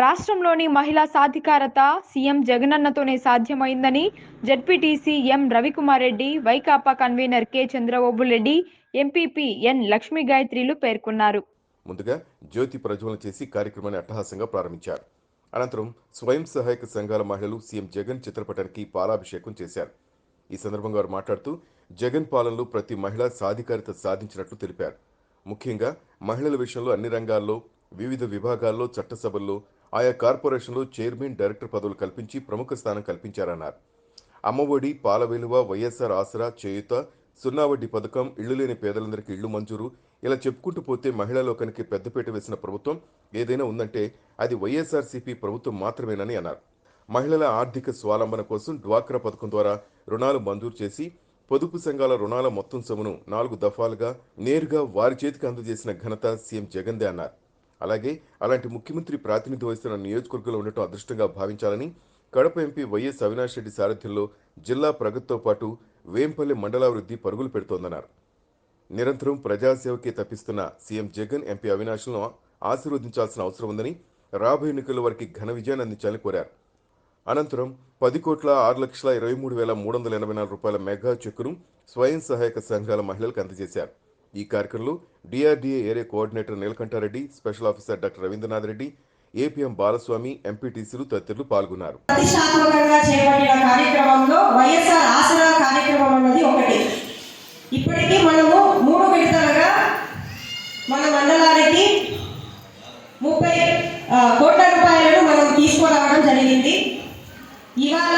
రాష్ట్రంలోని మహిళా సాధికారత సీఎం జగనన్నతోనే సాధ్యమైందని ZPTC M Ravikumar Reddy Vaikapa convener K Chandrababu Reddy MPP N Lakshmi గాయత్రిలు పేర్కొన్నారు. ముందుగా జ్యోతి ప్రజ్వలన చేసి కార్యక్రమాన్ని అట్టహాసంగా ప్రారంభించారు. అనంతరం స్వయం సహాయక సంఘాల మహిళలు సీఎం జగన్ చిత్రపటానికి పాలాభిషేకం చేశారు. ఈ సందర్భంగా వారు మాట్లాడుతూ జగన్ పాలనలో ప్రతి మహిళ సాధికారిత సాధించినట్లు తెలిపారు. ముఖ్యంగా మహిళల విషయంలో అన్ని రంగాల్లో వివిధ విభాగాల్లో చట్టసభల్లో ఆయా కార్పొరేషన్లో చైర్మన్ డైరెక్టర్ పదవులు కల్పించి ప్రముఖ స్థానం కల్పించారన్నారు. అమ్మఒడి పాల విలువ వైఎస్ఆర్ ఆసరా చేయుత సున్నా వడ్డీ పథకం ఇళ్ళు లేని పేదలందరికీ ఇళ్ళు మంజూరు. ఇలా చెప్పుకుంటూ పోతే మహిళా లోకానికి పెద్దపీట వేసిన ప్రభుత్వం ఏదైనా ఉందంటే అది వైఎస్ఆర్సీపీ ప్రభుత్వం మాత్రమేనని అన్నారు. మహిళల ఆర్థిక స్వాలంబన కోసం డ్వాక్రా పథకం ద్వారా రుణాలు మంజూరు చేసి పొదుపు సంఘాల రుణాల మొత్తం సొమ్మును నాలుగు దఫాలుగా నేరుగా వారి చేతికి అందజేసిన ఘనత సీఎం జగన్దే అన్నారు. అలాగే అలాంటి ముఖ్యమంత్రి ప్రాతినిధ్యం వహిస్తున్న నియోజకవర్గంలో ఉండటం అదృష్టంగా భావించాలని కడప ఎంపీ వైఎస్ అవినాష్ రెడ్డి సారథ్యంలో జిల్లా ప్రగతితో పాటు వేంపల్లి మండలాభివృద్ధి పరుగులు పెడుతోందన్నారు. నిరంతరం ప్రజాసేవకే తప్పిస్తున్న సీఎం జగన్ ఎంపీ అవినాష్ను ఆశీర్వదించాల్సిన అవసరం ఉందని రాబోయే ఎన్నికల వారికి ఘన విజయాన్ని అందించాలని కోరారు. అనంతరం పది కోట్ల ఆరు లక్షల ఇరవై మూడు వేల మూడు వందల ఎనభై నాలుగు రూపాయల మెగా చెక్కును స్వయం సహాయక సంఘాల మహిళలకు అందజేశారు. ఈ కార్యక్రమంలో DRDA area coordinator Neelakanta Reddy special officer doctor Ravindranath Reddy APM Balaswamy ఎంపీటీసీలు తదితరులు పాల్గొన్నారు. కార్యక్రమంలో వైఎస్ఆర్ ఆసరా కార్యక్రమం అన్నది ఒకటి. ఇప్పటికీ మనము మూడు విడతలుగా మన మండలానికి ముప్పై కోట్ల రూపాయలను మనం తీసుకురావడం జరిగింది. ఇవాళ